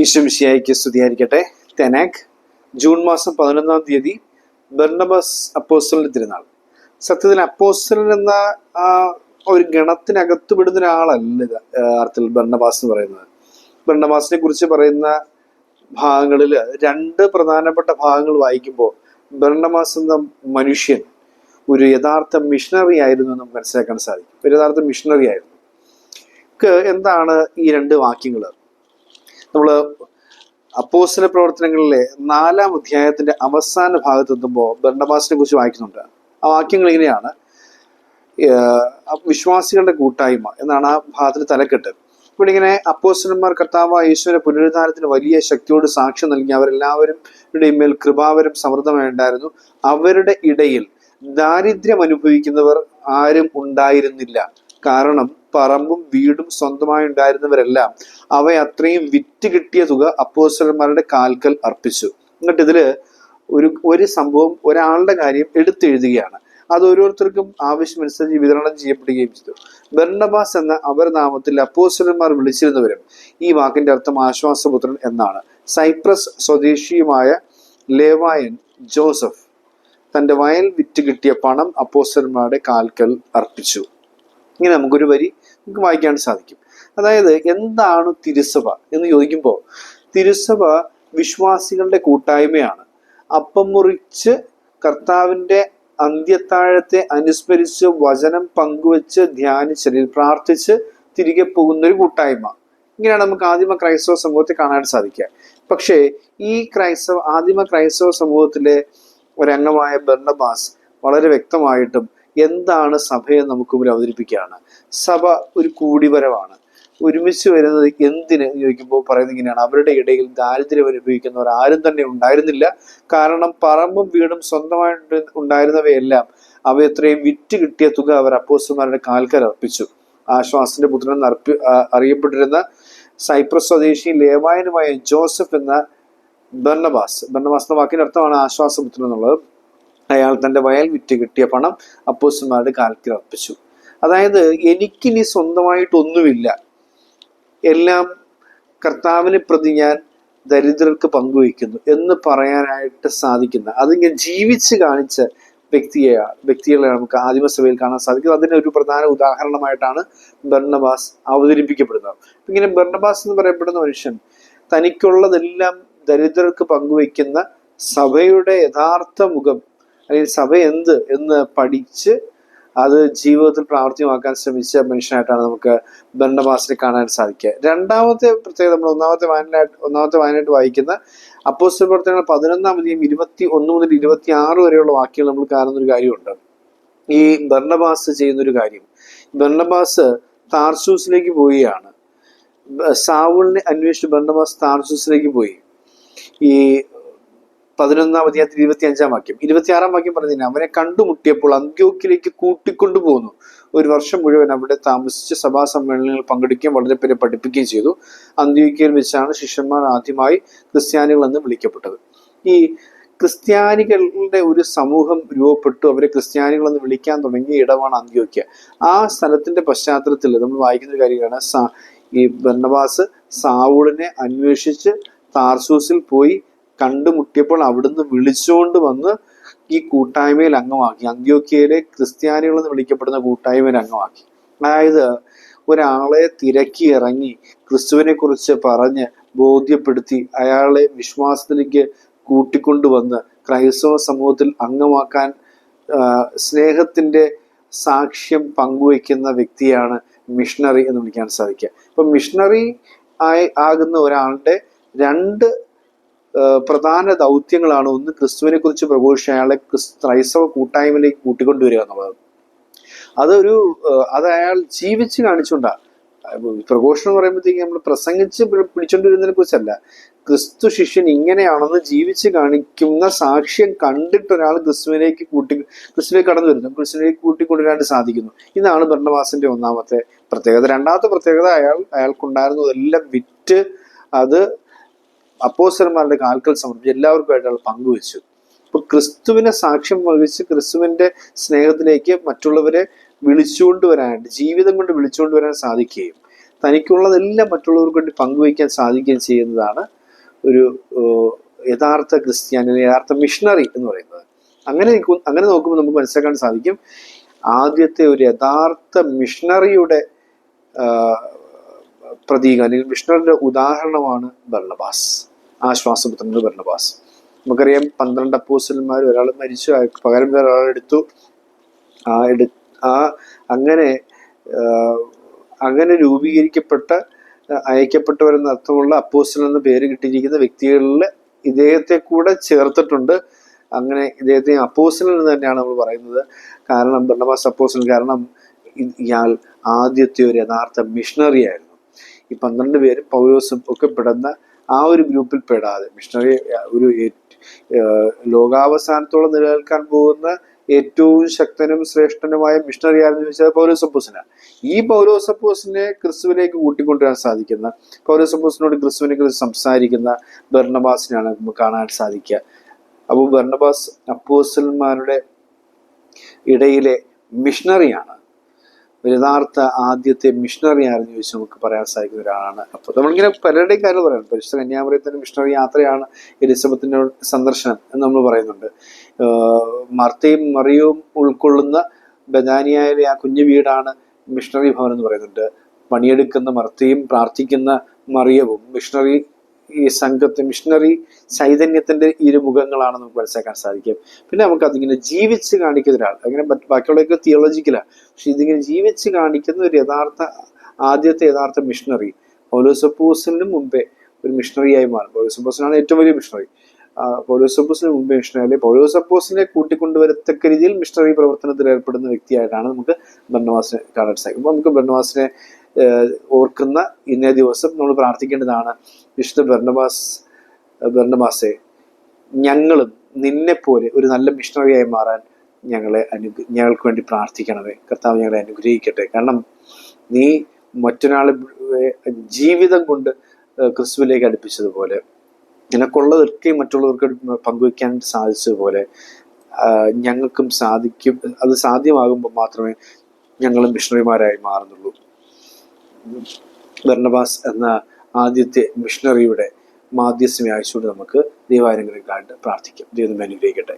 ഈശ്വമിശിയായിക്ക് സ്തുതിയായിരിക്കട്ടെ. തെനാക് ജൂൺ മാസം പതിനൊന്നാം തീയതി ബർണബസ് അപ്പോസ്റ്റലിന്റെ തിരുനാൾ. സത്യത്തിൽ അപ്പോസ്റ്റലൻ എന്ന ഒരു ഗണത്തിനകത്ത് വിടുന്ന ഒരാളല്ല ഇത് അർത്ഥത്തിൽ ബർണബാസ് എന്ന് പറയുന്നത്. ബർണബാസിനെ കുറിച്ച് പറയുന്ന ഭാഗങ്ങളിൽ രണ്ട് പ്രധാനപ്പെട്ട ഭാഗങ്ങൾ വായിക്കുമ്പോൾ ബർണബാസ് എന്ന മനുഷ്യൻ ഒരു യഥാർത്ഥ മിഷണറി ആയിരുന്നു എന്ന് മനസ്സിലാക്കാൻ സാധിക്കും. ഒരു യഥാർത്ഥ മിഷണറി ആയിരുന്നു. എന്താണ് ഈ രണ്ട് വാക്യങ്ങൾ? നമ്മൾ അപ്പോസിലെ പ്രവർത്തനങ്ങളിലെ നാലാം അധ്യായത്തിന്റെ അവസാന ഭാഗത്ത് എത്തുമ്പോൾ കുറിച്ച് വായിക്കുന്നുണ്ട്. ആ വാക്യങ്ങൾ ഇങ്ങനെയാണ്. വിശ്വാസികളുടെ കൂട്ടായ്മ എന്നാണ് ആ ഭാഗത്തിന് തലക്കെട്ട്. ഇവിടെ ഇങ്ങനെ അപ്പോസ്റ്റന്മാർ കർത്താവ് യേശുവിന്റെ പുനരുദ്ധാരത്തിന് വലിയ ശക്തിയോട് സാക്ഷ്യം നൽകി അവരെല്ലാവരും മേൽ കൃപാവരം സമൃദ്ധമായിട്ടുണ്ടായിരുന്നു അവരുടെ ഇടയിൽ ദാരിദ്ര്യം അനുഭവിക്കുന്നവർ ആരും ഉണ്ടായിരുന്നില്ല. കാരണം പറമ്പും വീടും സ്വന്തമായി ഉണ്ടായിരുന്നവരെല്ലാം അവ അത്രയും വിറ്റ് കിട്ടിയ തുക അപ്പോസ്റ്റലന്മാരുടെ കാൽക്കൽ അർപ്പിച്ചു. എന്നിട്ട് ഇതിൽ ഒരു ഒരു സംഭവം ഒരാളുടെ കാര്യം എടുത്തെഴുതുകയാണ്. അത് ഓരോരുത്തർക്കും ആവശ്യമനുസരിച്ച് വിതരണം ചെയ്യപ്പെടുകയും ചെയ്തു. ബർണബാസ് എന്ന അവർ നാമത്തിൽ അപ്പോസ്റ്റലന്മാർ വിളിച്ചിരുന്നവരും ഈ വാക്കിന്റെ അർത്ഥം ആശ്വാസപുത്രൻ എന്നാണ്. സൈപ്രസ് സ്വദേശിയുമായ ലേവായൻ ജോസഫ് തന്റെ വയൽ വിറ്റ് കിട്ടിയ പണം അപ്പോസ്റ്റലന്മാരുടെ കാൽക്കൽ അർപ്പിച്ചു. ഇങ്ങനെ നമുക്കൊരു വരി നമുക്ക് വായിക്കാൻ സാധിക്കും. അതായത് എന്താണ് തിരുസഭ എന്ന് ചോദിക്കുമ്പോൾ തിരുസഭ വിശ്വാസികളുടെ കൂട്ടായ്മയാണ്. അപ്പം മുറിച്ച് കർത്താവിന്റെ അന്ത്യത്താഴത്തെ അനുസ്മരിച്ച് വചനം പങ്കുവെച്ച് ധ്യാനിച്ച് അല്ലെങ്കിൽ പ്രാർത്ഥിച്ച് തിരികെ പോകുന്ന ഒരു കൂട്ടായ്മ. ഇങ്ങനെയാണ് നമുക്ക് ആദിമ ക്രൈസ്തവ സമൂഹത്തെ കാണാൻ സാധിക്കുക. പക്ഷേ ഈ ക്രൈസ്തവ ആദിമ ക്രൈസ്തവ സമൂഹത്തിലെ ഒരംഗമായ ബർണബാസ് വളരെ വ്യക്തമായിട്ടും എന്താണ് സഭയെ നമുക്ക് മുമ്പിൽ അവതരിപ്പിക്കുകയാണ് സഭ ഒരു കൂടിവരവാണ്. ഒരുമിച്ച് വരുന്നത് എന്തിന് ചോദിക്കുമ്പോൾ പറയുന്നത് ഇങ്ങനെയാണ്. അവരുടെ ഇടയിൽ ദാരിദ്ര്യം അനുഭവിക്കുന്നവർ ആരും തന്നെ ഉണ്ടായിരുന്നില്ല. കാരണം പറമ്പും വീടും സ്വന്തമായിട്ട് ഉണ്ടായിരുന്നവയെല്ലാം അവ എത്രയും വിറ്റ് കിട്ടിയ തുക അവർ അപ്പോസ്റ്റന്മാരുടെ കാൽക്കൽ അർപ്പിച്ചു. ആശ്വാസിന്റെ പുത്രൻ അർപ്പി അറിയപ്പെട്ടിരുന്ന സൈപ്രസ് സ്വദേശി ലേവായനുമായ ജോസഫ് എന്ന ബർണബാസ്. ബർണബാസ് എന്ന വാക്കിന്റെ അർത്ഥമാണ് ആശ്വാസപുത്രൻ എന്നുള്ളത്. അയാൾ തന്റെ വയൽ വിറ്റ് കിട്ടിയ പണം അപ്പോസ്റ്റന്മാരുടെ കാൽക്കിൽ അർപ്പിച്ചു. അതായത് എനിക്കിനി സ്വന്തമായിട്ടൊന്നുമില്ല. എല്ലാം കർത്താവിനെ പ്രതി ഞാൻ ദരിദ്രർക്ക് പങ്കുവയ്ക്കുന്നു എന്ന് പറയാനായിട്ട് സാധിക്കുന്ന അതിങ്ങനെ ജീവിച്ച് കാണിച്ച വ്യക്തിയെ വ്യക്തികളെ നമുക്ക് ആദിമസഭയിൽ കാണാൻ സാധിക്കും അതിന് ഒരു പ്രധാന ഉദാഹരണമായിട്ടാണ് ബർണബാസ് അവതരിപ്പിക്കപ്പെടുന്നത്. ഇങ്ങനെ ബർണബാസ് എന്ന് പറയപ്പെടുന്ന മനുഷ്യൻ തനിക്കുള്ളതെല്ലാം ദരിദ്രർക്ക് പങ്കുവയ്ക്കുന്ന സഭയുടെ യഥാർത്ഥ മുഖം അല്ലെങ്കിൽ സഭ എന്ത് എന്ന് പഠിച്ച് അത് ജീവിതത്തിൽ പ്രാവർത്തികമാക്കാൻ ശ്രമിച്ച മനുഷ്യനായിട്ടാണ് നമുക്ക് ബന്ധമാസിനെ കാണാൻ സാധിക്കുക. രണ്ടാമത്തെ പ്രത്യേകത നമ്മൾ ഒന്നാമത്തെ വായനയായിട്ട് ഒന്നാമത്തെ വായനയായിട്ട് വായിക്കുന്ന അപ്പോസ്റ്റൽ പ്രവർത്തനങ്ങൾ പതിനൊന്നാം അധികം ഇരുപത്തി ഒന്ന് മുതൽ ഇരുപത്തി ആറ് വരെയുള്ള വാക്യങ്ങൾ നമ്മൾ കാണുന്ന ഒരു കാര്യമുണ്ട്. ഈ ബർണബാസ് ചെയ്യുന്നൊരു കാര്യം. ബർണബാസ് താർസൂസിലേക്ക് പോവുകയാണ്. സാവൂളിനെ അന്വേഷിച്ച് ബർണബാസ് താർസൂസിലേക്ക് പോയി. ഈ പതിനൊന്നാം അധ്യായത്തിൽ ഇരുപത്തി അഞ്ചാം വാക്യം. ഇരുപത്തിയാറാം വാക്യം പറഞ്ഞില്ല അവനെ കണ്ടുമുട്ടിയപ്പോൾ അന്ത്യോക്കിലേക്ക് കൂട്ടിക്കൊണ്ടു പോകുന്നു ഒരു വർഷം മുഴുവൻ അവിടെ താമസിച്ച് സഭാ സമ്മേളനങ്ങളിൽ പങ്കെടുക്കുകയും വളരെ പേരെ പഠിപ്പിക്കുകയും ചെയ്തു. അന്ത്യോക്കിയിൽ വെച്ചാണ് ശിഷ്യന്മാർ ആദ്യമായി ക്രിസ്ത്യാനികൾ എന്ന് വിളിക്കപ്പെട്ടത്. ഈ ക്രിസ്ത്യാനികളുടെ ഒരു സമൂഹം രൂപപ്പെട്ടു. അവരെ ക്രിസ്ത്യാനികൾ എന്ന് വിളിക്കാൻ തുടങ്ങിയ ഇടമാണ് അന്ത്യോക്യ. ആ സ്ഥലത്തിന്റെ പശ്ചാത്തലത്തിൽ നമ്മൾ വായിക്കുന്ന ഒരു കാര്യമാണ്. ഈ ബർണബാസ് സാവൂളിനെ അന്വേഷിച്ച് താർസൂസിൽ പോയി കണ്ടുമുട്ടിയപ്പോൾ അവിടുന്ന് വിളിച്ചുകൊണ്ട് വന്ന് ഈ കൂട്ടായ്മയിൽ അംഗമാക്കി. അന്ത്യോക്കിയയിലെ ക്രിസ്ത്യാനികൾ എന്ന് വിളിക്കപ്പെടുന്ന കൂട്ടായ്മയിൽ അംഗമാക്കി. അതായത് ഒരാളെ തിരക്കി ഇറങ്ങി ക്രിസ്തുവിനെ കുറിച്ച് പറഞ്ഞ് ബോധ്യപ്പെടുത്തി അയാളെ വിശ്വാസത്തിലേക്ക് കൂട്ടിക്കൊണ്ടുവന്ന് ക്രൈസ്തവ സമൂഹത്തിൽ അംഗമാക്കാൻ സ്നേഹത്തിന്റെ സാക്ഷ്യം പങ്കുവയ്ക്കുന്ന വ്യക്തിയാണ് മിഷണറി എന്ന് വിളിക്കാൻ സാധിക്കുക. അപ്പൊ മിഷണറി ആയി ആകുന്ന ഒരാളുടെ രണ്ട് പ്രധാന ദൗത്യങ്ങളാണ്. ഒന്ന് ക്രിസ്തുവിനെ കുറിച്ച് പ്രഘോഷിച്ച് അയാളെ ക്രൈസ്തവ കൂട്ടായ്മയിലേക്ക് കൂട്ടിക്കൊണ്ടുവരിക എന്നുള്ളത്. അതൊരു അത് അയാൾ ജീവിച്ച് കാണിച്ചുകൊണ്ടാണ് പ്രഘോഷണം എന്ന് പറയുമ്പോഴത്തേക്ക് നമ്മൾ പ്രസംഗിച്ച് പിടിച്ചോണ്ടിരുന്നതിനെ കുറിച്ചല്ല. ക്രിസ്തു ശിഷ്യൻ ഇങ്ങനെയാണെന്ന് ജീവിച്ച് കാണിക്കുന്ന സാക്ഷ്യം കണ്ടിട്ട് ഒരാൾ ക്രിസ്തുവിലേക്ക് കൂട്ടി ക്രിസ്തുവിലേക്ക് കടന്നു വരുന്നു. ക്രിസ്തുവിലേക്ക് കൂട്ടിക്കൊണ്ടുവരാൻ സാധിക്കുന്നു. ഇതാണ് ഭരണവാസിന്റെ ഒന്നാമത്തെ പ്രത്യേകത. രണ്ടാമത്തെ പ്രത്യേകത അയാൾ അയാൾക്കുണ്ടായിരുന്നതെല്ലാം വിറ്റ് അത് അപ്പോസ്റ്റർമാരുടെ കാൽക്കൽ സമർപ്പിച്ച് എല്ലാവർക്കുമായിട്ട് പങ്കുവെച്ചു അപ്പൊ ക്രിസ്തുവിനെ സാക്ഷ്യം വഹിച്ച് ക്രിസ്തുവിന്റെ സ്നേഹത്തിലേക്ക് മറ്റുള്ളവരെ വിളിച്ചുകൊണ്ട് വരാനായിട്ട് ജീവിതം കൊണ്ട് വിളിച്ചുകൊണ്ട് വരാൻ സാധിക്കുകയും തനിക്കുള്ളതെല്ലാം മറ്റുള്ളവർക്ക് വേണ്ടി പങ്കുവയ്ക്കാൻ സാധിക്കുകയും ചെയ്യുന്നതാണ് ഒരു യഥാർത്ഥ ക്രിസ്ത്യാനി യഥാർത്ഥ മിഷണറി എന്ന് പറയുന്നത്. അങ്ങനെ അങ്ങനെ നോക്കുമ്പോൾ നമുക്ക് മനസ്സിലാക്കാൻ സാധിക്കും ആദ്യത്തെ ഒരു യഥാർത്ഥ മിഷണറിയുടെ പ്രതീകം അല്ലെങ്കിൽ മിഷണറിയുടെ ഉദാഹരണമാണ് ബർണബാസ്. ആശ്വാസപുത്രൻ ബർണബാസ്. നമുക്കറിയാം പന്ത്രണ്ട് അപ്പൂസന്മാർ ഒരാൾ മരിച്ചു പകരം ഒരാൾ എടുത്തു. ആ എടു ആ അങ്ങനെ അങ്ങനെ രൂപീകരിക്കപ്പെട്ട ആ, അയക്കപ്പെട്ടവരെന്ന അർത്ഥമുള്ള അപ്പോസ്റ്റൽ എന്ന പേര് കിട്ടിയിരിക്കുന്ന വ്യക്തികളിൽ ഇദ്ദേഹത്തെ കൂടെ ചേർത്തിട്ടുണ്ട്. അങ്ങനെ ഇദ്ദേഹത്തെ അപ്പോസ്റ്റൽ എന്ന് തന്നെയാണ് നമ്മൾ പറയുന്നത്. കാരണം ബർണബാസ് അപ്പോസ്റ്റൽ കാരണം ഇയാൾ ആദ്യത്തെ ഒരു യഥാർത്ഥ മിഷണറി ആയിരുന്നു. ഈ പന്ത്രണ്ട് പേരും പൗലോസും ഒക്കെ പെടുന്ന ആ ഒരു ഗ്രൂപ്പിൽ പെടാതെ. മിഷണറി ഒരു ലോകാവസാനത്തോളം നിലനിൽക്കാൻ പോകുന്ന ഏറ്റവും ശക്തനും ശ്രേഷ്ഠനുമായ മിഷണറി ആരെന്ന് ചോദിച്ചാൽ പൗലോസപ്പോസിനാണ് ഈ പൗലോസപ്പോസിനെ ക്രിസ്തുവിലേക്ക് കൂട്ടിക്കൊണ്ടുവരാൻ സാധിക്കുന്ന പൗലോസപ്പോസിനോട് ക്രിസ്തുവിനെ കുറിച്ച് സംസാരിക്കുന്ന ബർണബാസിനാണ് നമുക്ക് കാണാൻ സാധിക്കുക. അപ്പോൾ ബർണബാസ് അപ്പോസ്റ്റലന്മാരുടെ ഇടയിലെ മിഷണറിയാണ്. യഥാർത്ഥ ആദ്യത്തെ മിഷണറി ആയിരുന്നു ചോദിച്ചു നമുക്ക് പറയാൻ സാധിക്കുന്ന ഒരാളാണ്. അപ്പോൾ നമ്മളിങ്ങനെ പലരുടെയും കാര്യം പറയാം പരിശുദ്ധ കന്യാമറിയത്തിന്റെ മിഷണറി യാത്രയാണ് എലിസബത്തിന്റെ സന്ദർശനം എന്ന് നമ്മൾ പറയുന്നുണ്ട്. മർത്തയും മറിയവും ഉൾക്കൊള്ളുന്ന ബദാനിയയിലെ ആ കുഞ്ഞു വീടാണ് മിഷണറി ഭവൻ എന്ന് പറയുന്നുണ്ട്. പണിയെടുക്കുന്ന മർത്തയും പ്രാർത്ഥിക്കുന്ന മറിയവും മിഷണറി ഈ സംഘത്തെ മിഷണറി ചൈതന്യത്തിന്റെ ഇരുമുഖങ്ങളാണ് നമുക്ക് മനസ്സിലാക്കാൻ സാധിക്കും. പിന്നെ നമുക്ക് അതിങ്ങനെ ജീവിച്ച് കാണിക്കുന്ന ഒരാൾ അങ്ങനെ ബാക്കിയുള്ളതൊക്കെ തിയോളജിക്കലാണ് പക്ഷെ ഇതിങ്ങനെ ജീവിച്ച് കാണിക്കുന്ന ഒരു യഥാർത്ഥ ആദ്യത്തെ യഥാർത്ഥ മിഷണറി പൗലോസപ്പോസിന് മുമ്പേ ഒരു മിഷണറിയായി മാറും. പൗലോസപ്പോസിനാണ് ഏറ്റവും വലിയ മിഷണറി പൗലോസപ്പോസിന് മുമ്പേ മിഷണറി പൗലോസപ്പോസിനെ കൂട്ടിക്കൊണ്ടുവരത്തക്ക രീതിയിൽ മിഷണറി പ്രവർത്തനത്തിൽ ഏർപ്പെടുന്ന വ്യക്തിയായിട്ടാണ് നമുക്ക് ബ്രഹ്മവാസിനെ കാണാൻ സാധിക്കും അപ്പോൾ നമുക്ക് ബ്രഹ്മവാസിനെ ഓർക്കുന്ന ഇന്നേ ദിവസം നമ്മൾ പ്രാർത്ഥിക്കേണ്ടതാണ് വിശുദ്ധ ബർണബാസ് ബർണബാസെ ഞങ്ങളും നിന്നെപ്പോലെ ഒരു നല്ല മിഷണറിയായി മാറാൻ ഞങ്ങളെ അനു ഞങ്ങൾക്ക് വേണ്ടി പ്രാർത്ഥിക്കണമേ. കർത്താവ് ഞങ്ങളെ അനുഗ്രഹിക്കട്ടെ. കാരണം നീ മറ്റൊരാളെ ജീവിതം കൊണ്ട് ക്രിസ്തുവിലേക്ക് അടുപ്പിച്ചതുപോലെ നിനക്കുള്ളതൊക്കെ മറ്റുള്ളവർക്ക് പങ്കുവയ്ക്കാൻ സാധിച്ചതുപോലെ ഞങ്ങൾക്കും സാധിക്കും. അത് സാധ്യമാകുമ്പോൾ മാത്രമേ ഞങ്ങൾ മിഷണറിമാരായി മാറുന്നുള്ളൂ. ബർണബാസ് എന്ന ആദ്യത്തെ മിഷണറിയുടെ മാധ്യസ്ഥമേ അയച്ചുകൊണ്ട് നമുക്ക് ദൈവാനുഗ്രഹം കണ്ട് പ്രാർത്ഥിക്കാം. ദൈവം അനുഗ്രഹിക്കട്ടെ.